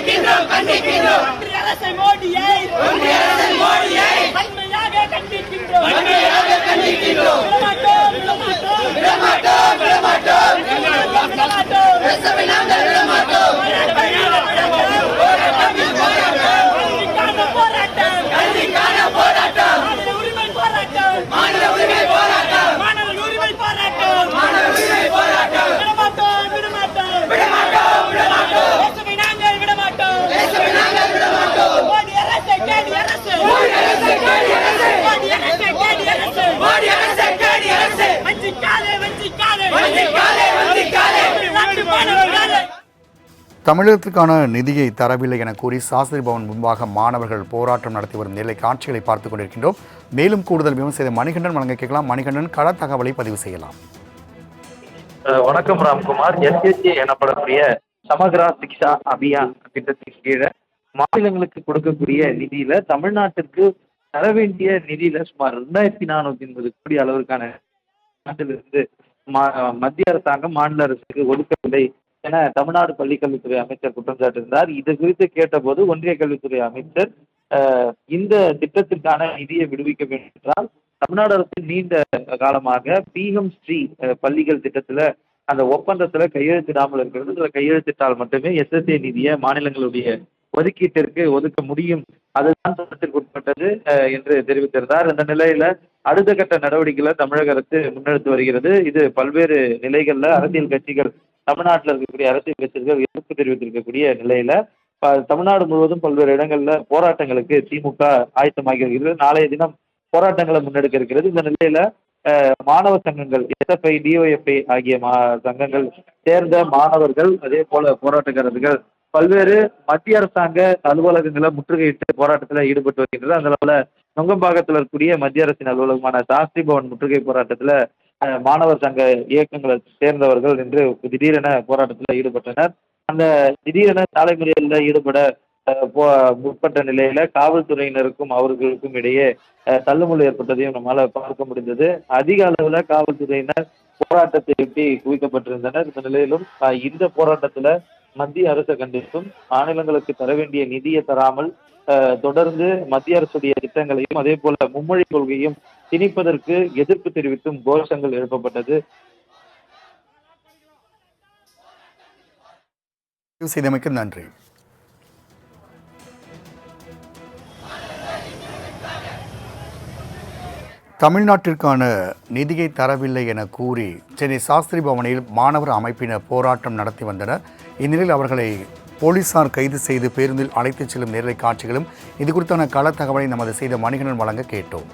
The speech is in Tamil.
கண்டிக்கின்றோம் கண்டிக்கின்றோம் மோடியை மோடியை. வன்மையாக கண்டிக்கின்றோம் விடமாட்டோம் விடமாட்டோம் விடமாட்டோம் விடமாட்டோம் விடமாட்டோம் பேசவை நாங்கள் விடமாட்டோம் போராட்டம் கல்விக்கான போராட்டம் மாநில உரிமை போராட்டம் மாநில உரிமை போராட்டம் மாணவர் உரிமை போராட்டம் மாணவர் உரிமை போராட்டம் விடமாட்டோம் விடமாட்டோம் விடமாட்டோம் விடமாட்டோம் பேசவை நாங்கள் விடமாட்டோம் பேசவை நாங்கள் விடமாட்டோம் மோடி அரசு கேடி அரசு மோடி அரசு கேடி அரசு மோடி அரசு கேடி அரசு மோடி அரசு கேடி அரசு வஞ்சிக்காதே வஞ்சிக்காதே வஞ்சிக்காதே வஞ்சிக்காதே நாட்டு மாணவர்களே தமிழகத்திற்கான நிதியை தரவில்லை என கூறி சாஸ்திரி பவன் முன்பாக மாணவர்கள் போராட்டம் நடத்தி வரும் நிலை காட்சிகளை பார்த்துக் கொண்டிருக்கின்றோம். மேலும் கூடுதல் விவரம் செய்த மணிகண்டன் வழங்க கேட்கலாம். மணிகண்டன் கள தகவலை பதிவு செய்யலாம். வணக்கம் ராம்குமார். எஸ்எஸ்ஏ எனப்படக்கூடிய சமக்ரா சிக்ஷா அபியான் திட்டத்தின் கீழே மாநிலங்களுக்கு கொடுக்கக்கூடிய நிதியில தமிழ்நாட்டிற்கு தர வேண்டிய நிதியில சுமார் ரெண்டாயிரத்தி நானூத்தி எண்பது கோடி அளவிற்கான நாட்டிலிருந்து மா- மத்திய அரசாங்கம் மாநில அரசுக்கு ஒதுக்கவில்லை. என தமிழ்நாடு பள்ளிக்கல்வித்துறை அமைச்சர் குற்றம் சாட்டியிருந்தார். இது குறித்து கேட்டபோது ஒன்றிய கல்வித்துறை அமைச்சர் இந்த திட்டத்திற்கான நிதியை விடுவிக்க வேண்டும் என்றால் தமிழ்நாடு அரசு நீண்ட காலமாக பிஎம் ஸ்ரீ பள்ளிகள் திட்டத்துல அந்த ஒப்பந்தத்துல கையெழுத்திடாமல் இருக்கிறது. இதுல கையெழுத்திட்டால் மட்டுமே எஸ்எஸ்ஏ நிதியை மாநிலங்களுடைய ஒதுக்கீட்டிற்கு ஒதுக்க முடியும். அதுதான் சட்டத்திற்கு உட்பட்டது என்று தெரிவித்திருந்தார். இந்த நிலையில அடுத்த கட்ட நடவடிக்கைகளை தமிழக அரசு முன்னெடுத்து வருகிறது. இது பல்வேறு நிலைகள்ல அரசியல் கட்சிகள் தமிழ்நாட்டில் இருக்கக்கூடிய அரசியல் கட்சிகள் எதிர்ப்பு தெரிவித்திருக்கக்கூடிய நிலையில தமிழ்நாடு முழுவதும் பல்வேறு இடங்களில் போராட்டங்களுக்கு திமுக ஆயத்தமாகி வருகிறது. நாளைய தினம் போராட்டங்களை முன்னெடுக்க இருக்கிறது. இந்த நிலையில மாணவ சங்கங்கள் எஸ்எஃப்ஐ டிஒஎஃப்ஐ ஆகிய மா சங்கங்கள் சேர்ந்த மாணவர்கள் அதே போல போராட்டக்காரர்கள் பல்வேறு மத்திய அரசாங்க அலுவலகங்களை முற்றுகையிட்டு போராட்டத்தில் ஈடுபட்டு வருகின்றது அதனால நுங்கம்பாக்கத்தில் இருக்கக்கூடிய மத்திய அரசின் அலுவலகமான சாஸ்திரி பவன் முற்றுகை போராட்டத்தில் மாணவர் சங்க இயக்கங்களை சேர்ந்தவர்கள் இன்று திடீரென போராட்டத்தில் ஈடுபட்டனர். அந்த திடீரென சாலை மறியலில் ஈடுபட போ- முற்பட்ட நிலையில காவல்துறையினருக்கும் அவர்களுக்கும் இடையே அஹ், தள்ளுமுள்ளு ஏற்பட்டதையும் நம்மால பார்க்க முடிந்தது. அதிக அளவுல காவல்துறையினர் போராட்டத்தை ஒட்டி குவிக்கப்பட்டிருந்தனர். இந்த நிலையிலும் இந்த போராட்டத்துல மத்திய அரசை கண்டித்தும் மாநிலங்களுக்கு தர வேண்டிய நிதியை தராமல் அஹ், தொடர்ந்து மத்திய அரசுடைய திட்டங்களையும் அதே போல மும்மொழி கொள்கையும் திணிப்பதற்கு எதிர்ப்பு தெரிவித்தும் கோஷங்கள் எழுப்பப்பட்டது. செய்தமைக்கு நன்றி. தமிழ்நாட்டிற்கான நிதியை தரவில்லை என கூறி சென்னை சாஸ்திரி பவனில் மாணவர் அமைப்பினர் போராட்டம் நடத்தி வந்தனர். இந்நிலையில் அவர்களை போலீசார் கைது செய்து பேருந்தில் அழைத்துச் செல்லும் நேரலை காட்சிகளும் இது குறித்தான கள தகவலை நமது செய்த மணிகண்டன் வழங்க கேட்டோம்.